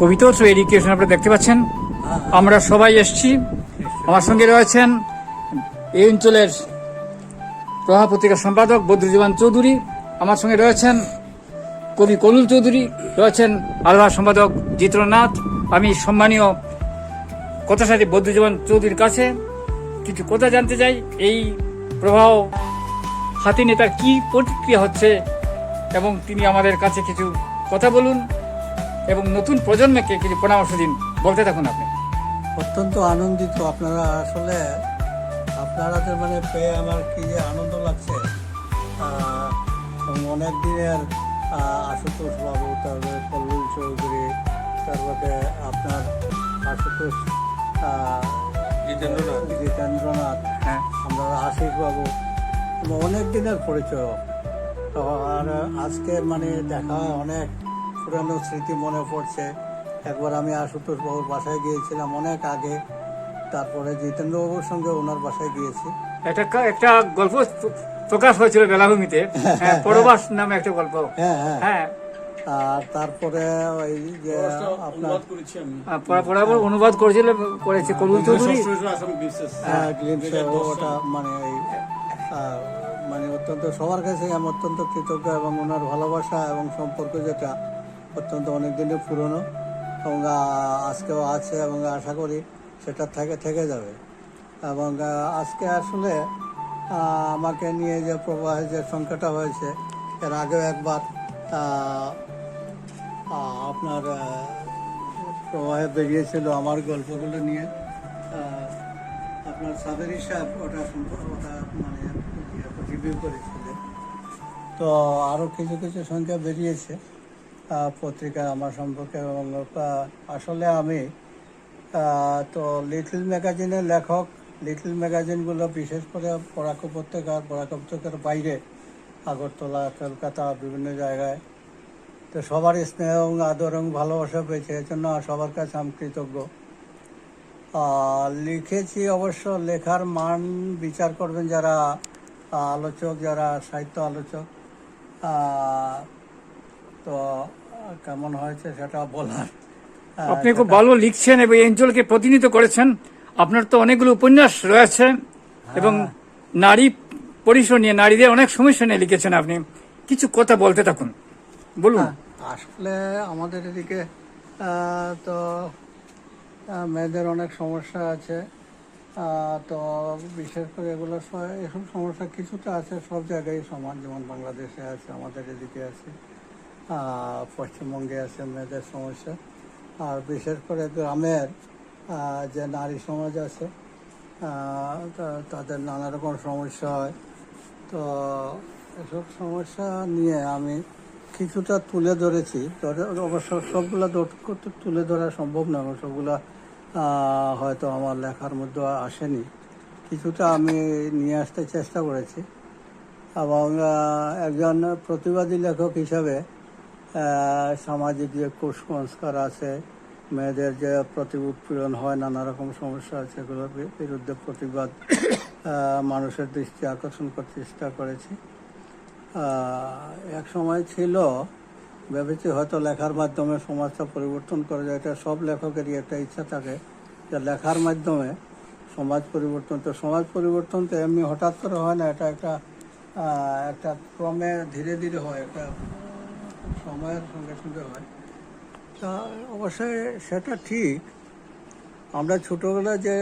কবিতা ও education আপনারা দেখতে পাচ্ছেন। আমরা সবাই এসছি। আমার সঙ্গে রয়েছেন এই অঞ্চলের প্রভাব পত্রিকার সম্পাদক বদরুজ্জামান চৌধুরী। আমার সঙ্গে রয়েছেন কবি কলুল চৌধুরী। রয়েছেন আলহা সম্পাদক জিত্রনাথ আমি সম্মানীয় কথা সাথে বদরুজ্জামান চৌধুরীর কাছে কিছু কথা জানতে চাই। এই প্রবাহ হাতি নেতার কি প্রতিক্রিয়া হচ্ছে এবং তিনি আমাদের কাছে কিছু কথা বলুন। এবং নতুন প্রজন্মকে কিছু পরামর্শ দিন। বলতে থাকুন আপনি। অত্যন্ত আনন্দিত আপনারা আসলে আপনারাদের মানে পেয়ে আমার কি যে আনন্দ লাগছে। অনেক দিনের আশুতোষ বাবু তারপরে কল্লুল চৌধুরী তারপরে আপনার আশুতোষ আহ, জিতেন্দ্রনাথ হ্যাঁ। আমরা আশিস বাবু অনেক দিনের পরিচয়। তো আর আজকে মানে দেখা হয় অনেক পুরানো স্মৃতি মনে পড়ছে। একবার আমি আশুতোষ বাবুর বাসায় গিয়েছিলাম অনেক আগে। তারপরে জিতেন্দ্র বাবুর সঙ্গে ওনার বাসায় গিয়েছি। একটা একটা গল্প প্রকাশ হয়েছিল বেলাভূমিতে হ্যাঁ, পরবাস নামে একটা গল্প। হ্যাঁ হ্যাঁ। হ্যাঁ। আর তারপরে ওই যে আপনার আহ, অনুবাদ করেছিল করেছে কলুল চৌধুরী। হ্যাঁ, ওটা মানে এই, মানে অত্যন্ত সবার কাছে আমি অত্যন্ত কৃতজ্ঞ এবং ওনার ভালোবাসা এবং সম্পর্ক যেটা অত্যন্ত অনেক দিনের পুরনো এবং আজকেও আছে এবং আশা করি সেটা থেকে থেকে যাবে। এবং আজকে আসলে আমাকে নিয়ে যে প্রবাহে যে সংখ্যাটা হয়েছে, এর আগেও একবার আপনার প্রবাহে বেরিয়েছিল আমার গল্পগুলো নিয়ে আপনার সাদের সাহেব ওটা ওটা মানে করেছিলেন। তো আরও কিছু কিছু সংখ্যা বেরিয়েছে। আহ, পত্রিকায় আমার সম্পর্কে এবং আসলে আমি তো লিটল ম্যাগাজিনের লেখক লিটল ম্যাগাজিনগুলো বিশেষ করে পরাক উপত্যকার পরাক উপত্যকার বাইরে আগরতলা কলকাতা বিভিন্ন জায়গায় তো সবার স্নেহ এবং আদর এবং ভালোবাসা পেয়েছে এর জন্য সবার কাছে আমি কৃতজ্ঞ। লিখেছি অবশ্য লেখার মান বিচার করবেন যারা আলোচক যারা সাহিত্য আলোচক তো কেমন হয়েছে সেটা বলার আপনি খুব ভালো লিখছেন এবং এই অঞ্চলকে প্রতিনিধিত্ব করেছেন। আপনার তো অনেকগুলো উপন্যাস রয়েছে এবং নারী পরিসর নিয়ে নারীদের অনেক সমস্যা নিয়ে লিখেছেন আপনি। কিছু কথা বলতে থাকুন। বলুন। হ্যাঁ, আসলে আমাদের এদিকে তো মেয়েদের অনেক সমস্যা আছে। তো বিশেষ করে এগুলো এসব সমস্যা কিছুটা আছে সব জায়গায় সমান যেমন বাংলাদেশে আছে আমাদের এদিকে আছে। পশ্চিমবঙ্গে আছে মেয়েদের সমস্যা। আর বিশেষ করে গ্রামের যে নারী সমাজ আছে তাদের নানা রকম সমস্যা হয়। তো এসব সমস্যা নিয়ে আমি কিছুটা তুলে ধরেছি। অবশ্য সবগুলা তুলে ধরা সম্ভব না সবগুলা হয়তো আমার লেখার মধ্যে আসেনি। কিছুটা আমি নিয়ে আসতে চেষ্টা করেছি। এবং একজন প্রতিবাদী লেখক হিসাবে সামাজিক যে কুসংস্কার আছে, মেয়েদের যে প্রতি উৎপীড়ন হয়, নানা রকম সমস্যা আছে এগুলোর বিরুদ্ধে প্রতিবাদ মানুষের দৃষ্টি আকর্ষণ করতে চেষ্টা করেছি। এক সময় ছিল, ভেবেছি হয়তো লেখার মাধ্যমে সমাজটা পরিবর্তন করা যায়। এটা সব লেখকেরই একটা ইচ্ছা থাকে যে লেখার মাধ্যমে সমাজ পরিবর্তন। তো সমাজ পরিবর্তন তো এমনি হঠাৎ করে হয় না, এটা একটা একটা ক্রমে ধীরে ধীরে হয়, একটা সময়ের সঙ্গে সঙ্গে হয়। তা অবশ্যই সেটা ঠিক। আমরা ছোটবেলায় যে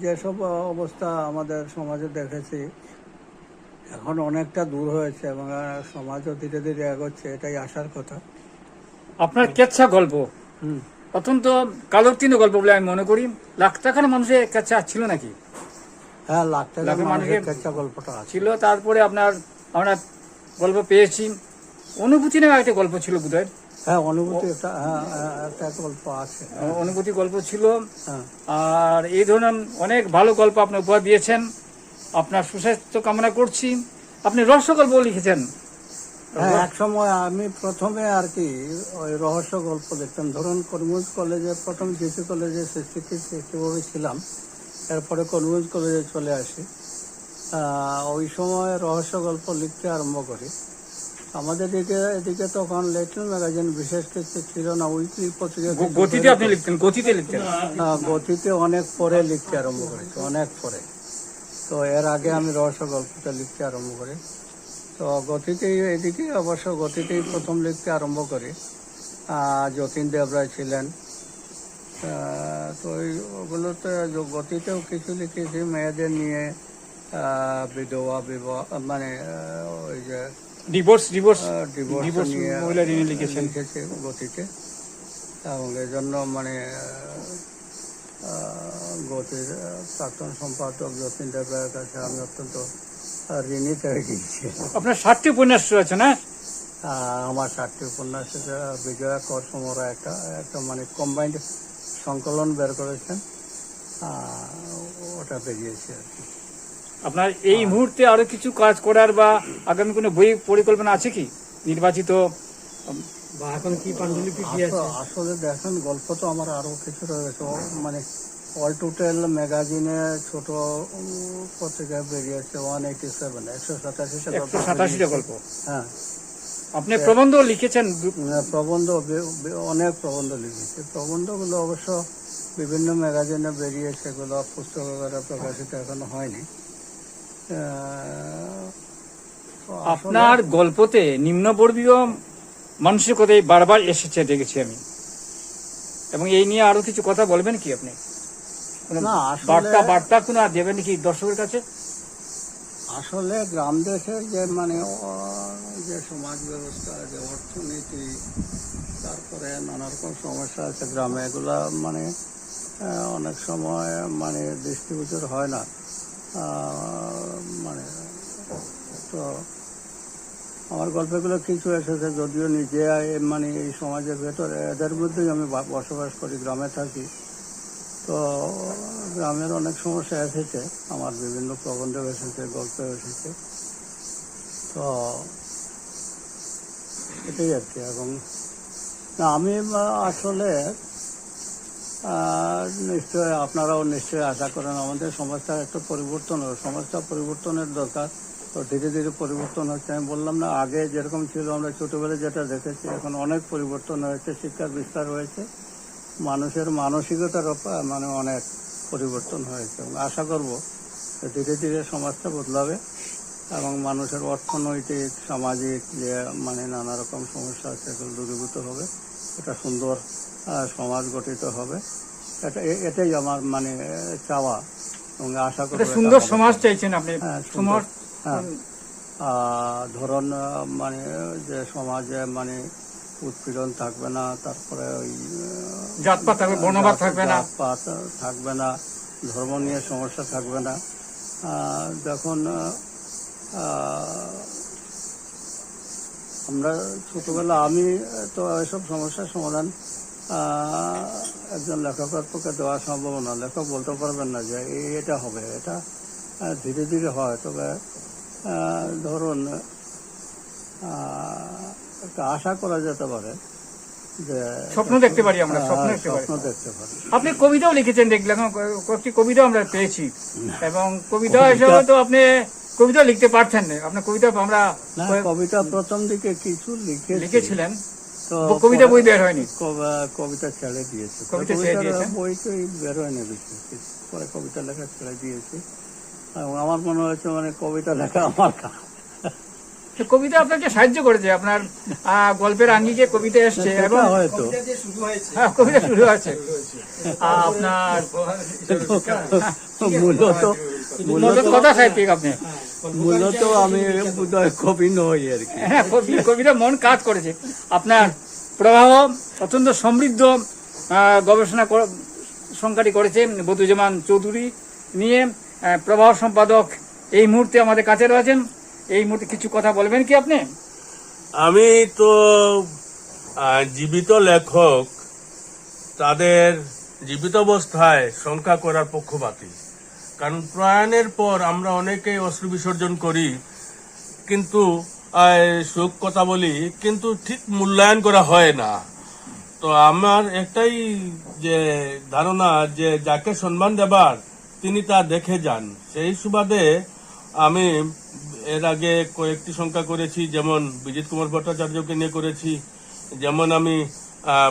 যেসব অবস্থা আমাদের সমাজে দেখেছি এখন অনেকটা দূর হয়েছে এবং সমাজও ধীরে ধীরে এগোচ্ছে এটাই আসার কথা। আপনার কেচ্ছা গল্প। হুম। অত্যন্ত কালোত্তীর্ণ গল্প বলে আমি মনে করি। লাখ টাকার মানুষের কেচ্ছা ছিল নাকি? হ্যাঁ লাখ টাকা লাখের মানুষের কেচ্ছা গল্পটা ছিল তারপরে আপনার আমরা গল্প পেয়েছি। অনুভূতি নামে একটা গল্প ছিল বোধহয়। হ্যাঁ অনুভূতি একটা হ্যাঁ হ্যাঁ, একটা গল্প আছে। অনুভূতি গল্প ছিল। হ্যাঁ। আর এই ধরনের অনেক ভালো গল্প আপনি উপহার দিয়েছেন। আপনার সুস্বাস্থ্য কামনা করছি। আপনি রহস্য গল্প লিখেছেন। হ্যাঁ এক সময় আমি প্রথমে আর কি ওই রহস্য গল্প লিখতাম ধরুন কর্মুজ কলেজে প্রথম জিসি কলেজে শিক্ষিত শিক্ষকভাবে ছিলাম। এরপরে কর্মুজ কলেজে চলে আসি। ওই সময় রহস্য গল্প লিখতে আরম্ভ করি। আমাদের দিকে এদিকে তখন লিটল ম্যাগাজিন বিশেষ কিছু ছিল না উইকলি পত্রিকা গতিতে আপনি লিখতেন গতিতে লিখতেন। হ্যাঁ, গতিতে অনেক পরে লিখতে আরম্ভ করেছি অনেক পরে। তো এর আগে আমি রহস্য গল্পটা লিখতে আরম্ভ করি। তো গতিতেই এদিকে অবশ্য গতিতেই প্রথম লিখতে আরম্ভ করি। যতীন দেবরায় ছিলেন। তো ওগুলোতে গতিতেও কিছু লিখেছি মেয়েদের নিয়ে বিধবা বিবাহ মানে ওই যে ডিভোর্স ডিভোর্স ডিভোর্স মহিলা ঋণে লিখেছেন। গতিতে। এবং এই জন্য মানে গতির প্রাক্তন সম্পাদক যতীন দেবের কাছে আমি অত্যন্ত ঋণী হয়ে গিয়েছি। আপনার ষাটটি উপন্যাস রয়েছে না? আমার চারটি উপন্যাসে বিজয়া কর সমরা একটা একটা মানে কম্বাইন্ড সংকলন বের করেছেন। ওটা বেরিয়েছে আর কি। আপনার এই মুহূর্তে আরও কিছু কাজ করার বা আগামী কোনো বই পরিকল্পনা আছে কি? নির্বাচিত বা এখন কি পাণ্ডুলিপি কি আছে? আসলে- দেখেন গল্প তো আমার আরও কিছু রয়েছে। মানে অল টোটাল ম্যাগাজিনে ছোট উম, পত্রিকায় বেরিয়েছে ওয়ান এইটি সেভেন একশো সাতাশিটা একশো সাতাশিটা গল্প। হ্যাঁ। আপনি প্রবন্ধ লিখেছেন প্রবন্ধ অনেক প্রবন্ধ লিখেছি। প্রবন্ধগুলো অবশ্য বিভিন্ন ম্যাগাজিনে বেরিয়েছে এগুলো পুস্তক আকারে প্রকাশিত এখনও হয়নি। আপনার গল্পতে নিম্নবর্গীয় মানসিকতাই বারবার এসেছে দেখেছি আমি। এবং এই নিয়ে আরও কিছু কথা বলবেন কি আপনি? বার্তা বার্তা কোনো আর দেবেন কি দর্শকের কাছে? আসলে গ্রাম দেশের যে মানে যে সমাজ ব্যবস্থা যে অর্থনীতি তারপরে নানা রকম সমস্যা আছে গ্রামে এগুলা মানে অনেক সময় মানে দৃষ্টিগোচর হয় না। মানে তো আমার গল্পগুলো কিছু এসেছে যদিও নিজে মানে এই সমাজের ভেতরে, এদের মধ্যেই আমি বসবাস করি, গ্রামে থাকি। তো গ্রামের অনেক সমস্যা এসেছে, আমার বিভিন্ন প্রবন্ধ এসেছে গল্প এসেছে। তো এটাই আর কি, এবং আমি আসলে আহ, নিশ্চয় আপনারাও নিশ্চয়ই আশা করেন আমাদের সমাজটা একটু পরিবর্তন হবে। সমাজটা পরিবর্তনের দরকার। তো ধীরে ধীরে পরিবর্তন হচ্ছে। আমি বললাম না আগে যেরকম ছিল আমরা ছোটবেলায় যেটা দেখেছি এখন অনেক পরিবর্তন হয়েছে শিক্ষার বিস্তার হয়েছে। মানুষের মানসিকতার মানে অনেক পরিবর্তন হয়েছে। আশা করব ধীরে ধীরে সমাজটা বদলাবে এবং মানুষের অর্থনৈতিক সামাজিক যে মানে নানা রকম সমস্যা আছে সেগুলো দূরীভূত হবে। এটা সুন্দর সমাজ গঠিত হবে এটা এটাই আমার মানে চাওয়া এবং আশা করি সুন্দর। সমাজ চাইছেন আপনি হ্যাঁ। সমাজ হ্যাঁ। ধরুন মানে যে সমাজে মানে উৎপীড়ন থাকবে না তারপরে ওই জাতপাত থাকবে বর্ণবাদ থাকবে না জাতপাত থাকবে না ধর্ম নিয়ে সমস্যা থাকবে না যখন আমরা ছোটবেলা আমি তো এসব সমস্যার সমাধান একজন লেখকের পক্ষে দেওয়া সম্ভব না। লেখক বলতে পারবেন না যে এটা হবে এটা ধীরে ধীরে হয়। তবে ধরুন একটা আশা করা যেতে পারে যে স্বপ্ন দেখতে পারি আমরা স্বপ্ন দেখতে পারি। আপনি কবিতাও লিখেছেন দেখলাম কয়েকটি কবিতাও আমরা পেয়েছি। এবং কবিতা হিসেবে তো আপনি কবিতা লিখতে পারছেন না। আপনার কবিতা আমরা কবিতা প্রথম দিকে কিছু লিখে লিখেছিলেন। কবিতা বই বের হয়নি? কবিতা ছেড়ে দিয়েছে। কবিতা বই তো বের হয়নি বেশি। পরে কবিতা লেখা ছেড়ে দিয়েছে। আমার মনে হয়েছে মানে কবিতা লেখা আমার কাজ। কবিতা আপনাকে সাহায্য করেছে আপনার আহ, গল্পের আঙ্গিকে কবিতা এসছে এবং হয়তো। কবিতা দিয়ে শুরু হ্যাঁ, কবিতা শুরু আছে আপনার মূলত মূলত কথা সাহিত্যিক আপনি। মূলত আমি কবি নই আর কি। হ্যাঁ কবি- কবিতা মন কাজ করেছে। আপনার প্রবাহ অত্যন্ত সমৃদ্ধ গবেষণা সংখ্যাটি করেছে বদুজ্জামান চৌধুরী নিয়ে। প্রবাহ সম্পাদক এই মুহূর্তে আমাদের কাছে রয়েছেন। এই মুহূর্তে কিছু কথা বলবেন কি আপনি? আমি তো জীবিত লেখক তাদের জীবিত অবস্থায় সংখ্যা করার পক্ষপাতী। কারণ প্রয়াণের পর আমরা অনেকেই অশ্রু বিসর্জন করি, কিন্তু শোক কথা বলি, কিন্তু ঠিক মূল্যায়ন করা হয় না। তো আমার একটাই যে ধারণা যে যাকে সম্মান দেবার, তিনি তা দেখে যান। সেই সুবাদে আমি এর আগে কয়েকটি সংখ্যা করেছি, যেমন বিজিত কুমার ভট্টাচার্যকে নিয়ে করেছি, যেমন আমি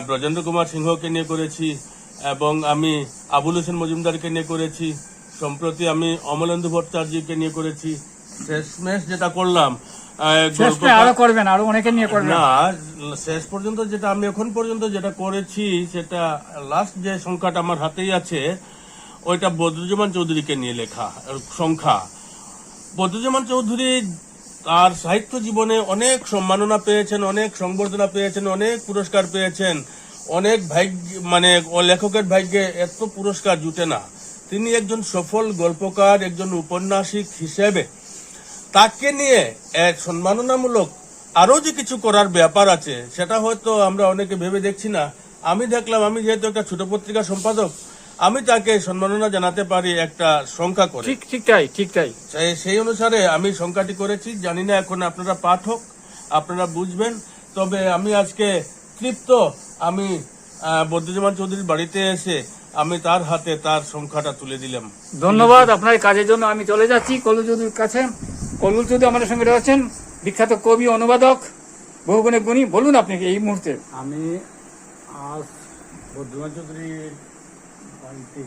ব্রজেন্দ্র কুমার সিংহকে নিয়ে করেছি, এবং আমি আবুল হোসেন মজুমদারকে নিয়ে করেছি। সম্প্রতি আমি অমলেন্দু ভট্টাচার্যকে নিয়ে করেছি। শেষমেশ যেটা করলাম আহ, শেষটা গল্পটা- আরও করবেন আরও অনেকে নিয়ে করবেন। না শেষ পর্যন্ত যেটা আমি এখন পর্যন্ত যেটা করেছি সেটা লাস্ট যে সংখ্যাটা আমার হাতেই আছে ওইটা বদরুজ্জামান চৌধুরীকে নিয়ে লেখা সংখ্যা। বদরুজ্জামান চৌধুরী তার সাহিত্য জীবনে অনেক সম্মাননা পেয়েছেন অনেক সংবর্ধনা পেয়েছেন অনেক পুরস্কার পেয়েছেন। অনেক ভাগ্য মানে লেখকের ভাগ্যে এত পুরস্কার জুটে না। তিনি একজন সফল গল্পকার একজন উপন্যাসিক হিসেবে। তাকে নিয়ে এক সম্মাননামূলক আরও যে কিছু করার ব্যাপার আছে সেটা হয়তো আমরা অনেকে ভেবে দেখছি না। আমি দেখলাম আমি যেহেতু একটা ছোট পত্রিকা সম্পাদক আমি তাকে সম্মাননা জানাতে পারি একটা সংখ্যা করে। ঠিক ঠিক তাই ঠিক তাই। সেই- অনুসারে আমি সংখ্যাটি করেছি। জানি না এখন আপনারা পাঠক আপনারা বুঝবেন। তবে আমি আজকে তৃপ্ত। আমি আহ, বদ্রুজ্জামান চৌধুরীর বাড়িতে এসে আমি তার হাতে তার সংখ্যাটা তুলে দিলাম। ধন্যবাদ আপনার কাজের জন্য আমি চলে যাচ্ছি। কল্লু চৌধুরীর কাছে। কল্লু চৌধুরী আমাদের সঙ্গে রয়েছেন বিখ্যাত কবি অনুবাদক বহুগুণে গুণী। বলুন আপনি এই মুহূর্তে। আমি আজ বর্ধমান চৌধুরীর বাড়িতে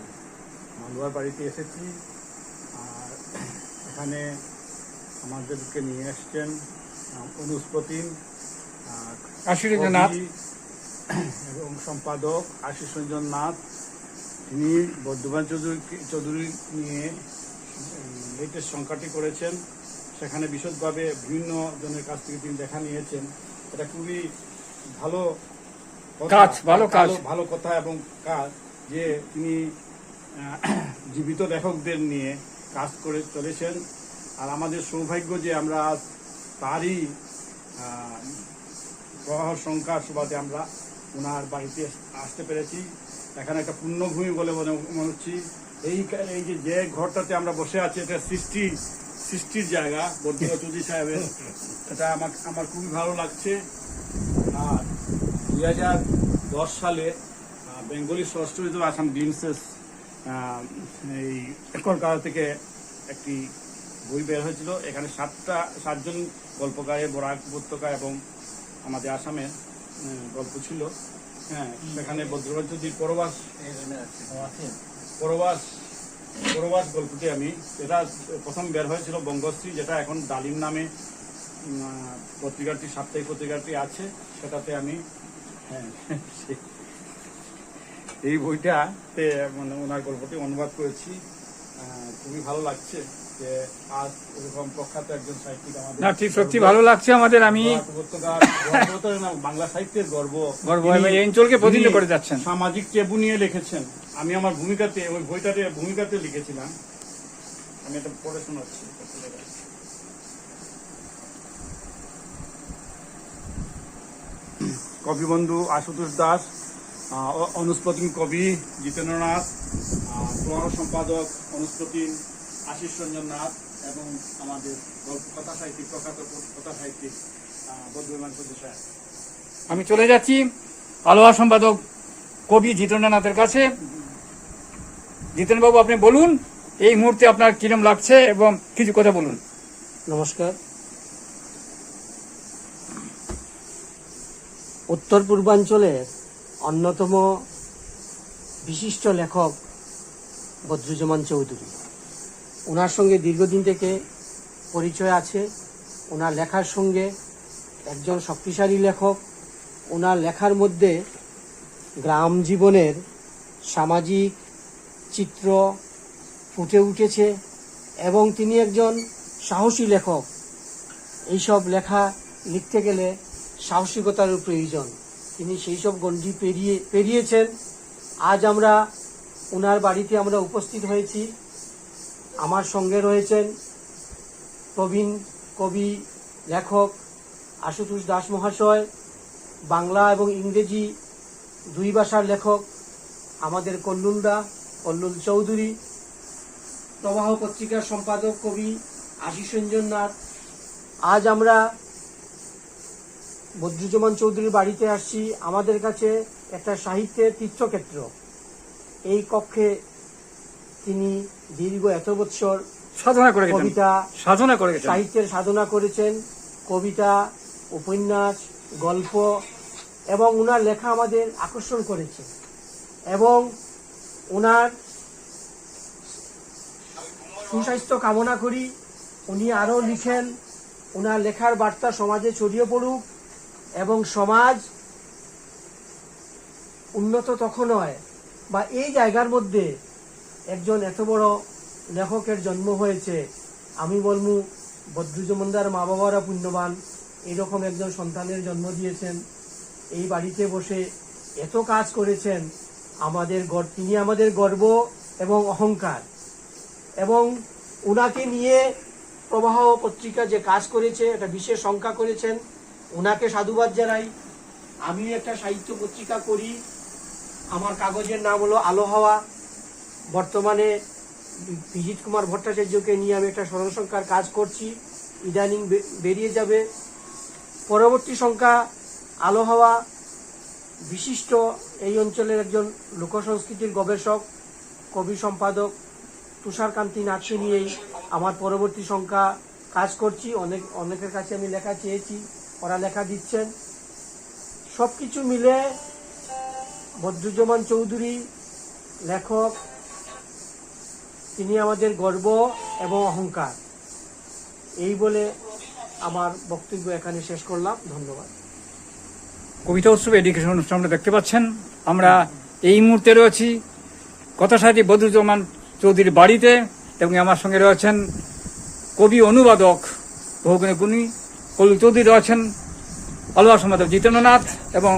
মালুয়ার বাড়িতে এসেছি। আর এখানে আমাদেরকে নিয়ে প্রতিম আর আশীর্বাদ নাথ। এবং সম্পাদক আশিস রঞ্জন নাথ। তিনি বর্ধমান চৌধুরী চৌধুরী নিয়ে লেটেস্ট সংখ্যাটি করেছেন। সেখানে বিশদভাবে বিভিন্ন জনের কাছ থেকে তিনি দেখা নিয়েছেন। এটা খুবই ভালো কাজ, ভালো কাজ। ভালো কথা এবং কাজ যে তিনি জীবিত লেখকদের নিয়ে কাজ করে চলেছেন। আর আমাদের সৌভাগ্য যে আমরা আজ তারই প্রবাহ সংখ্যার সুবাদে আমরা ওনার বাড়িতে আসতে পেরেছি। এখানে একটা পুণ্যভূমি বলে মনে মনে হচ্ছি। এই এই যে যে ঘরটাতে আমরা বসে আছি, এটা সৃষ্টি, সৃষ্টির জায়গা বর্ধমান চৌধুরী সাহেবের। এটা আমার আমার খুবই ভালো লাগছে। আর দুই হাজার দশ সালে বেঙ্গলি ষষ্ঠ হিসেবে আসাম ডিমসেস এই কলকাতা থেকে একটি বই বের হয়েছিল। এখানে সাতটা, সাতজন গল্পকারে বরাক উপত্যকা এবং আমাদের আসামের গল্প ছিল। হ্যাঁ সেখানে বদ্রবাজ যদি পরবাস পরবাস পরবাস গল্পটি আমি। এটা প্রথম বের হয়েছিল বঙ্গশ্রী যেটা এখন ডালিম নামে পত্রিকাটি সাপ্তাহিক পত্রিকাটি আছে। সেটাতে আমি হ্যাঁ এই বইটাতে মানে ওনার গল্পটি অনুবাদ করেছি। খুবই ভালো লাগছে। যে আজ এরকম প্রখ্যাত একজন সাহিত্যিক আমাদের না ঠিক সত্যি ভালো লাগছে আমাদের আমি বাংলা সাহিত্যের গর্ব। গর্ব এই অঞ্চলকে প্রতিনিধিত্ব করে যাচ্ছেন। সামাজিক টেবু নিয়ে লিখেছেন। আমি আমার ভূমিকাতে ওই বইটাতে ভূমিকাতে লিখেছিলাম। আমি এটা পড়ে শোনাচ্ছি। কবি বন্ধু আশুতোষ দাস আহ, অ- কবি জিতেন্দ্রনাথ সম্পাদক অনুস্প্রতিম আশিস রঞ্জন নাথ এবং আমাদের গল্প কথা সাহিত্যিক প্রখ্যাত কথা সাহিত্যিক বদ্রমান সাহেব। আমি চলে যাচ্ছি আলোয়া সম্পাদক কবি জিতেন্দ্রনাথের কাছে। জিতেনবাবু আপনি বলুন এই মুহূর্তে আপনার কিরম লাগছে এবং কিছু কথা বলুন। নমস্কার। উত্তর পূর্বাঞ্চলের অন্যতম বিশিষ্ট লেখক বদ্রুজ্জামান চৌধুরী। ওনার সঙ্গে দীর্ঘদিন থেকে পরিচয় আছে। ওনার লেখার সঙ্গে একজন শক্তিশালী লেখক। ওনার লেখার মধ্যে গ্রাম জীবনের সামাজিক চিত্র ফুটে উঠেছে এবং তিনি একজন সাহসী লেখক। এইসব লেখা লিখতে গেলে সাহসিকতার প্রয়োজন। তিনি সেই সব গণ্ডি পেরিয়ে, পেরিয়েছেন। আজ আমরা ওনার বাড়িতে আমরা উপস্থিত হয়েছি। আমার সঙ্গে রয়েছেন প্রবীণ কবি, লেখক আশুতোষ দাস মহাশয়, বাংলা এবং ইংরেজি দুই ভাষার লেখক আমাদের কল্লুলদা কল্লুল চৌধুরী, প্রবাহ পত্রিকার সম্পাদক কবি আশিস রঞ্জন নাথ। আজ আমরা বদ্রুজমান চৌধুরীর বাড়িতে আসছি। আমাদের কাছে একটা সাহিত্যের তীর্থক্ষেত্র। এই কক্ষে তিনি দীর্ঘ এত বৎসর সাধনা করে কবিতা সাধনা করে সাহিত্যের সাধনা করেছেন কবিতা উপন্যাস গল্প এবং ওনার লেখা আমাদের আকর্ষণ করেছে এবং ওনার সুস্বাস্থ্য কামনা করি। উনি আরও লিখেন ওনার লেখার বার্তা সমাজে ছড়িয়ে পড়ুক এবং সমাজ উন্নত তখন হয় বা এই জায়গার মধ্যে একজন এত বড় লেখকের জন্ম হয়েছে, আমি বলব বদ্রুজমন্দার মা বাবারা পুণ্যবান, এরকম একজন সন্তানের জন্ম দিয়েছেন, এই বাড়িতে বসে এত কাজ করেছেন, আমাদের তিনি আমাদের গর্ব এবং অহংকার। এবং উনাকে নিয়ে প্রবাহ পত্রিকা যে কাজ করেছে, একটা বিশেষ সংখ্যা করেছেন ওনাকে সাধুবাদ জানাই। আমিও একটা সাহিত্য পত্রিকা করি, আমার কাগজের নাম হলো আলো হাওয়া। বর্তমানে বিজিত কুমার ভট্টাচার্যকে নিয়ে আমি একটা স্মরণ সংখ্যার কাজ করছি। ইদানিং বেরিয়ে যাবে। পরবর্তী সংখ্যা আলো হাওয়া বিশিষ্ট এই অঞ্চলের একজন লোকসংস্কৃতির গবেষক, কবি সম্পাদক তুষারকান্তি নাথকে নিয়েই আমার পরবর্তী সংখ্যা কাজ করছি। অনেক, অনেকের কাছে আমি লেখা চেয়েছি, ওরা লেখা দিচ্ছেন। সব কিছু মিলে বদরুজ্জামান চৌধুরী লেখক তিনি আমাদের গর্ব এবং অহংকার। এই বলে আমার বক্তব্য এখানে শেষ করলাম। ধন্যবাদ। কবিতা উৎসব এডুকেশন অনুষ্ঠানটা দেখতে পাচ্ছেন। আমরা এই মুহূর্তে রয়েছি কথাসাহিত্যিক বদরুজ্জামান চৌধুরীর বাড়িতে এবং আমার সঙ্গে রয়েছেন কবি অনুবাদক বহুগুণী গুণী কলু চৌধুরী রয়েছেন আলোয়া সম্পাদক জিতেন্দ্রনাথ এবং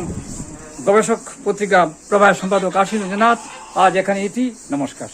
গবেষক পত্রিকা প্রভায় সম্পাদক আশিস নাথ আজ এখানে ইতি নমস্কার।